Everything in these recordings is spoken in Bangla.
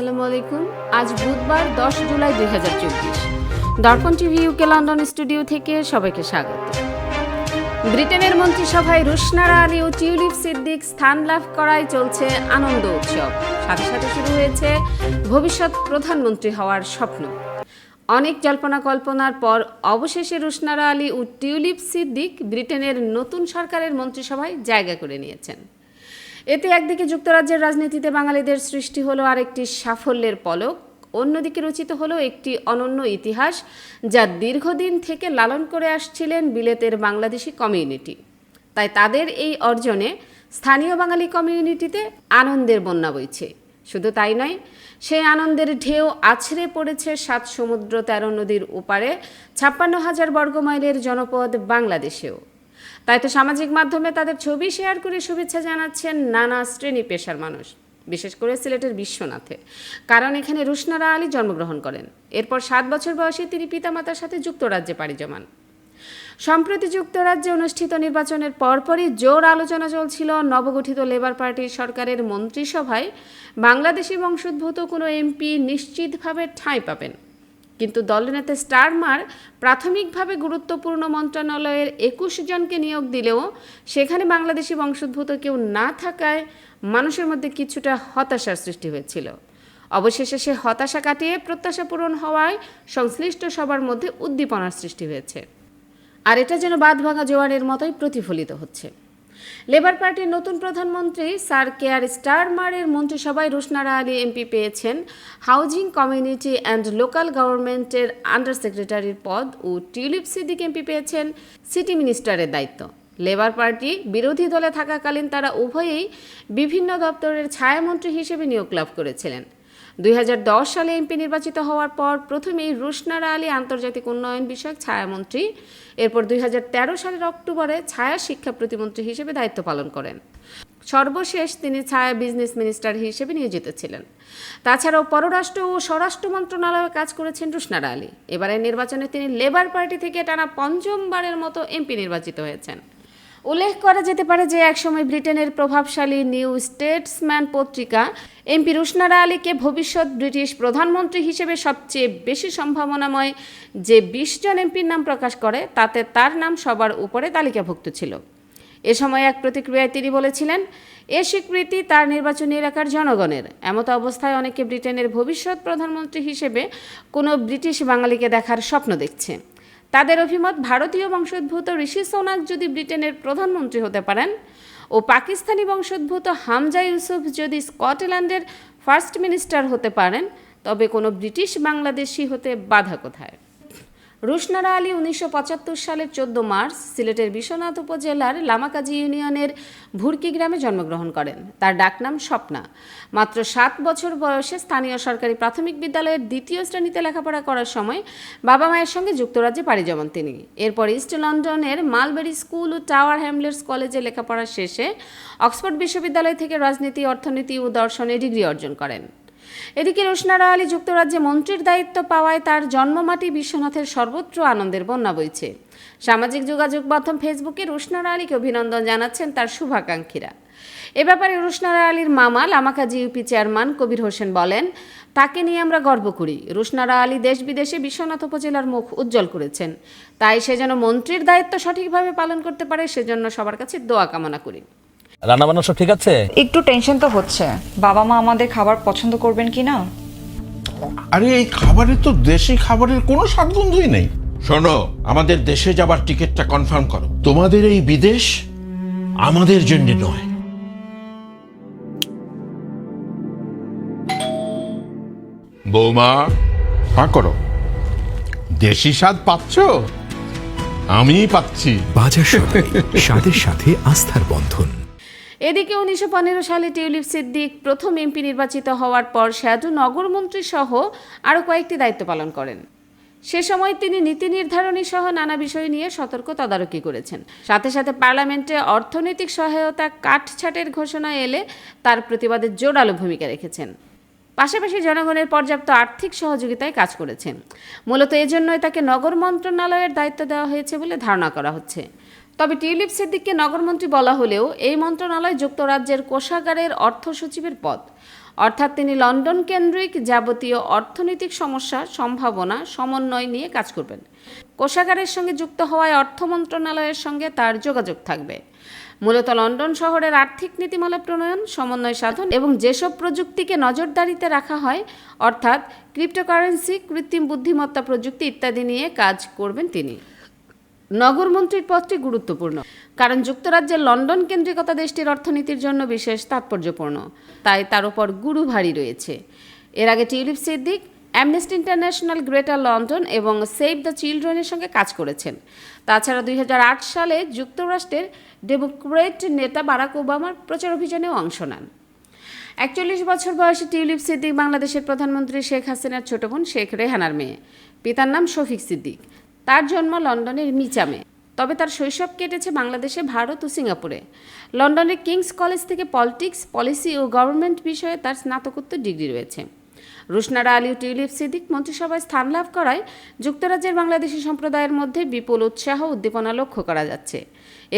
আসসালামু আলাইকুম। আজ বুধবার দশ জুলাই দুই হাজার চব্বিশ। দর্পণ টিভি ইউকে লন্ডন স্টুডিও থেকে সবাইকে স্বাগত। ব্রিটেনের মন্ত্রিসভায় রুশনারা আলী ও টিউলিপ সিদ্দিক স্থান লাভ করায় চলছে আনন্দ উৎসব। সাথে সাথে শুরু হয়েছে ভবিষ্যৎ প্রধানমন্ত্রী হওয়ার স্বপ্ন। অনেক জল্পনা কল্পনার পর অবশেষে রুশনারা আলী ও টিউলিপ সিদ্দিক ব্রিটেনের নতুন সরকারের মন্ত্রিসভায় জায়গা করে নিয়েছেন। এতে একদিকে যুক্তরাজ্যের রাজনীতিতে বাঙালিদের সৃষ্টি হলো আরেকটি সাফল্যের পলক, অন্যদিকে রচিত হলো একটি অনন্য ইতিহাস যা দীর্ঘদিন থেকে লালন করে আসছিলেন বিলেতের বাংলাদেশি কমিউনিটি। তাই তাদের এই অর্জনে স্থানীয় বাঙালি কমিউনিটিতে আনন্দের বন্যা বইছে। শুধু তাই নয়, সেই আনন্দের ঢেউ আছড়ে পড়েছে সাত সমুদ্র তেরো নদীর ওপারে ছাপ্পান্ন হাজার বর্গমাইলের জনপদ বাংলাদেশেও। তাই তো সামাজিক মাধ্যমে তাদের ছবি শেয়ার করে শুভেচ্ছা জানাচ্ছেন নানা শ্রেণি পেশার মানুষ, বিশেষ করে সিলেটের বিশ্বনাথে। কারণ এখানে রুশনারা আলী জন্মগ্রহণ করেন। এরপর সাত বছর বয়সে তিনি পিতামাতার সাথে যুক্তরাজ্যে পাড়ি জমান। সম্প্রতি যুক্তরাজ্যে অনুষ্ঠিত নির্বাচনের পরপরই জোর আলোচনা চলছিল নবগঠিত লেবার পার্টির সরকারের মন্ত্রিসভায়। বাংলাদেশি বংশোদ্ভূত কোনো এমপি নিশ্চিতভাবে ঠাঁই পাবেন। কিন্তু দলনেতা স্টারমার প্রাথমিকভাবে গুরুত্বপূর্ণ মন্ত্রণালয়ের একুশ জনকে নিয়োগ দিলেও সেখানে বাংলাদেশি বংশোদ্ভূত কেউ না থাকায় মানুষের মধ্যে কিছুটা হতাশার সৃষ্টি হয়েছিল। অবশেষে সে হতাশা কাটিয়ে প্রত্যাশা পূরণ হওয়ায় সংশ্লিষ্ট সবার মধ্যে উদ্দীপনার সৃষ্টি হয়েছে। আর এটা যেন বাঁধভাঙা জোয়ারের মতোই প্রতিফলিত হচ্ছে। লেবার পার্টির নতুন প্রধানমন্ত্রী স্যার কেয়ার স্টারমারের মন্ত্রিসভায় রুশনারা আলী এমপি পেয়েছেন। হাউজিং কমিউনিটি অ্যান্ড লোকাল গভর্নমেন্টের আন্ডার সেক্রেটারির পদ ও টিউলিপ সিদ্দিক এমপি পেয়েছেন। সিটি মিনিস্টারের দায়িত্ব। লেবার পার্টি বিরোধী দলে থাকাকালীন তারা উভয়েই বিভিন্ন দপ্তরের ছায়ামন্ত্রী হিসেবে নিয়োগ লাভ করেছিলেন। দুই হাজার দশ সালে এমপি নির্বাচিত হওয়ার পর প্রথমেই রুশনারা আলী আন্তর্জাতিক উন্নয়ন বিষয়ক ছায়ামন্ত্রী। এরপর দুই হাজার তেরো সালের অক্টোবরে ছায়া শিক্ষা প্রতিমন্ত্রী হিসেবে দায়িত্ব পালন করেন। সর্বশেষ তিনি ছায়া বিজনেস মিনিস্টার হিসেবে নিয়োজিত ছিলেন। তাছাড়াও পররাষ্ট্র ও স্বরাষ্ট্র মন্ত্রণালয়ে কাজ করেছেন রুশনারা আলী। এবারের নির্বাচনে তিনি লেবার পার্টি থেকে টানা পঞ্চমবারের মতো এমপি নির্বাচিত হয়েছেন। উল্লেখ করা যেতে পারে যে একসময় ব্রিটেনের প্রভাবশালী নিউ স্টেটসম্যান পত্রিকা এমপি রুশনারা আলীকে ভবিষ্যৎ ব্রিটিশ প্রধানমন্ত্রী হিসেবে সবচেয়ে বেশি সম্ভাবনাময় যে বিশ জন এমপির নাম প্রকাশ করে, তাতে তার নাম সবার উপরে তালিকাভুক্ত ছিল। এ সময় এক প্রতিক্রিয়ায় তিনি বলেছিলেন, এ স্বীকৃতি তার নির্বাচনী এলাকার জনগণের। এমত অবস্থায় অনেকে ব্রিটেনের ভবিষ্যৎ প্রধানমন্ত্রী হিসেবে কোনো ব্রিটিশ বাঙালিকে দেখার স্বপ্ন দেখছে। তাদের অভিমত, ভারতীয় বংশোদ্ভূত ঋষি সোনাক যদি ব্রিটেনের প্রধানমন্ত্রী হতে পারেন ও পাকিস্তানি বংশোদ্ভূত হামজা ইউসুফ যদি স্কটল্যান্ডের ফার্স্ট মিনিস্টার হতে পারেন, তবে কোনো ব্রিটিশ বাংলাদেশি হতে বাধা কোথায়? রুশনারা আলী উনিশশো পঁচাত্তর সালের চোদ্দ মার্চ সিলেটের বিশ্বনাথ উপজেলার লামাকাজি ইউনিয়নের ভুরকি গ্রামে জন্মগ্রহণ করেন। তার ডাকনাম স্বপ্না। মাত্র সাত বছর বয়সে স্থানীয় সরকারি প্রাথমিক বিদ্যালয়ের দ্বিতীয় শ্রেণীতে লেখাপড়া করার সময় বাবা মায়ের সঙ্গে যুক্তরাজ্যে পাড়ি জমান তিনি। এরপর ইস্ট লন্ডনের মালবেরি স্কুল ও টাওয়ার হ্যামলেটস কলেজে লেখাপড়া শেষে অক্সফোর্ড বিশ্ববিদ্যালয় থেকে রাজনীতি, অর্থনীতি ও দর্শনে ডিগ্রি অর্জন করেন। এদিকে রোশনারা আলী যুক্তরাজ্যে মন্ত্রীর দায়িত্ব পাওয়ায় তার জন্মমাটি বিশ্বনাথের সর্বত্র আনন্দের বন্যা বইছে। সামাজিক যোগাযোগ মাধ্যম ফেসবুকে রোশনারা আলীকে অভিনন্দন জানাচ্ছেন তার শুভাকাঙ্ক্ষীরা। এ ব্যাপারে রুশনারা আলীর মামা লামাকাজি ইউপি চেয়ারম্যান কবির হোসেন বলেন, তাকে নিয়ে আমরা গর্ব করি। রুশনারা আলী দেশ বিদেশে বিশ্বনাথ উপজেলার মুখ উজ্জ্বল করেছেন। তাই সে যেন মন্ত্রীর দায়িত্ব সঠিকভাবে পালন করতে পারে, সেজন্য সবার কাছে দোয়া কামনা করি। রান্না বান্না সব ঠিক আছে? একটু টেনশন তো হচ্ছে। বাবা মা আমাদের খাবার পছন্দ করবেন কি না? আরে এই খাবারে তো দেশি খাবারের কোনো স্বাদগন্ধই নেই। শোনো আমাদের দেশে যাবার টিকিটটা কনফার্ম করো। তোমাদের এই বিদেশ আমাদের জন্য নয়। বৌমা হা করো। দেশি স্বাদ পাচ্ছ? আমি পাচ্ছি। বাজার সদাই স্বাদের সাথে আস্থার বন্ধন। এদিকে উনিশশো পনেরো সালে টিউলিপ সিদ্দিক প্রথম এমপি নির্বাচিত হওয়ার পর শ্যাডু নগরমন্ত্রী সহ আরও কয়েকটি দায়িত্ব পালন করেন। সে সময় তিনি নীতি নির্ধারণী সহ নানা বিষয় নিয়ে সতর্ক তদারকি করেছেন। সাথে সাথে পার্লামেন্টে অর্থনৈতিক সহায়তা কাটছাটের ঘোষণা এলে তার প্রতিবাদে জোরালো ভূমিকা রেখেছেন। পাশাপাশি জনগণের পর্যাপ্ত আর্থিক সহযোগিতায় কাজ করেছেন। মূলত এজন্যই তাকে নগর মন্ত্রণালয়ের দায়িত্ব দেওয়া হয়েছে বলে ধারণা করা হচ্ছে। তবে টিউলিপ সিদ্দিককে নগরমন্ত্রী বলা হলেও এই মন্ত্রণালয় যুক্তরাজ্যের কোষাগারের অর্থ সচিবের পদ। অর্থাৎ তিনি লন্ডন কেন্দ্রিক যাবতীয় অর্থনৈতিক সমস্যা, সম্ভাবনা, সমন্বয় নিয়ে কাজ করবেন। কোষাগারের সঙ্গে যুক্ত হওয়ায় অর্থ মন্ত্রণালয়ের সঙ্গে তার যোগাযোগ থাকবে। মূলত লন্ডন শহরের আর্থিক নীতিমালা প্রণয়ন, সমন্বয় সাধন এবং যেসব প্রযুক্তিকে নজরদারিতে রাখা হয়, অর্থাৎ ক্রিপ্টোকারেন্সি, কৃত্রিম বুদ্ধিমত্তা প্রযুক্তি ইত্যাদি নিয়ে কাজ করবেন তিনি। নগরমন্ত্রীর পদটি গুরুত্বপূর্ণ, কারণ যুক্তরাজ্যের লন্ডন কেন্দ্রিকতা দেশটির অর্থনীতির জন্য বিশেষ তাৎপর্যপূর্ণ। তাই তার উপর গুরু ভারী রয়েছে। এর আগে Tulip Siddiq Amnesty International Greater London এবং সেভ দ্য চিলড্রেনের সঙ্গে কাজ করেছেন। তাছাড়া দুই হাজার আট সালে যুক্তরাষ্ট্রের ডেমোক্রেট নেতা বারাক ওবামার প্রচার অভিযানেও অংশ নেন। একচল্লিশ বছর বয়সী টিউলিপ সিদ্দিক বাংলাদেশের প্রধানমন্ত্রী শেখ হাসিনার ছোট বোন শেখ রেহানার মেয়ে। পিতার নাম শফিক সিদ্দিক। তার জন্ম লন্ডনের মিচামে। তবে তার শৈশব কেটেছে বাংলাদেশে, ভারত ও সিঙ্গাপুরে। লন্ডনের কিংস কলেজ থেকে পলিটিক্স, পলিসি ও গভর্নমেন্ট বিষয়ে তার স্নাতকোত্তর ডিগ্রি রয়েছে। রুশনারা আলী টিউলিপ সিদ্দিক মন্ত্রিসভায় স্থান লাভ করায় যুক্তরাজ্যের বাংলাদেশি সম্প্রদায়ের মধ্যে বিপুল উৎসাহ উদ্দীপনা লক্ষ্য করা যাচ্ছে।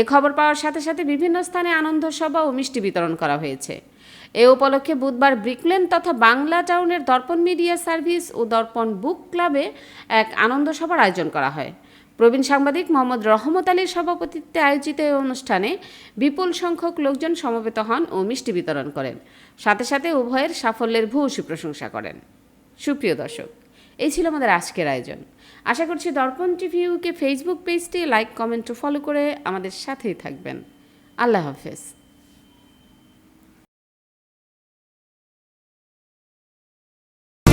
এ খবর পাওয়ার সাথে সাথে বিভিন্ন স্থানে আনন্দ, সভা ও মিষ্টি বিতরণ করা হয়েছে। এ উপলক্ষে বুধবার ব্রিকলেন তথা বাংলা টাউনের দর্পণ মিডিয়া সার্ভিস ও দর্পণ বুক ক্লাবে এক আনন্দ সভার আয়োজন করা হয়। প্রবীণ সাংবাদিক মোহাম্মদ রহমত আলীর সভাপতিত্বে আয়োজিত এই অনুষ্ঠানে বিপুল সংখ্যক লোকজন সমবেত হন ও মিষ্টি বিতরণ করেন। সাথে সাথে উভয়ের সাফল্যের ভূয়সী প্রশংসা করেন। সুপ্রিয় দর্শক, এই ছিল আমাদের আজকের আয়োজন। আশা করছি দর্পণ টিভিউকে ফেসবুক পেজটি লাইক, কমেন্ট ও ফলো করে আমাদের সাথেই থাকবেন। আল্লাহ হাফেজ।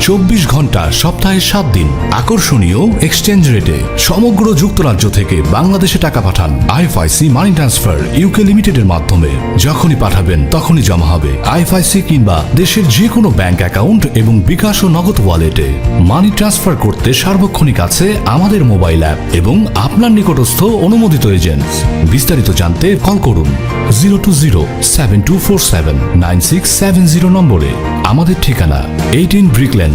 চব্বিশ ঘণ্টা, সপ্তাহে সাত দিন। আকর্ষণীয় এক্সচেঞ্জ রেটে সমগ্র যুক্তরাজ্য থেকে বাংলাদেশে টাকা পাঠান আইএফআইসি মানি ট্রান্সফার ইউকে লিমিটেডের মাধ্যমে। যখনই পাঠাবেন, তখনই জমা হবে আইএফআইসি কিংবা দেশের যে কোনো ব্যাংক অ্যাকাউন্ট এবং বিকাশ ও নগদ ওয়ালেটে মানি ট্রান্সফার করতে সার্বক্ষণিক আছে আমাদের মোবাইল অ্যাপ এবং আপনার নিকটস্থ অনুমোদিত এজেন্ট বিস্তারিত জানতে কল করুন zero two zero seven two four seven nine six seven zero নম্বরে। আমাদের ঠিকানা eighteen Brick Lane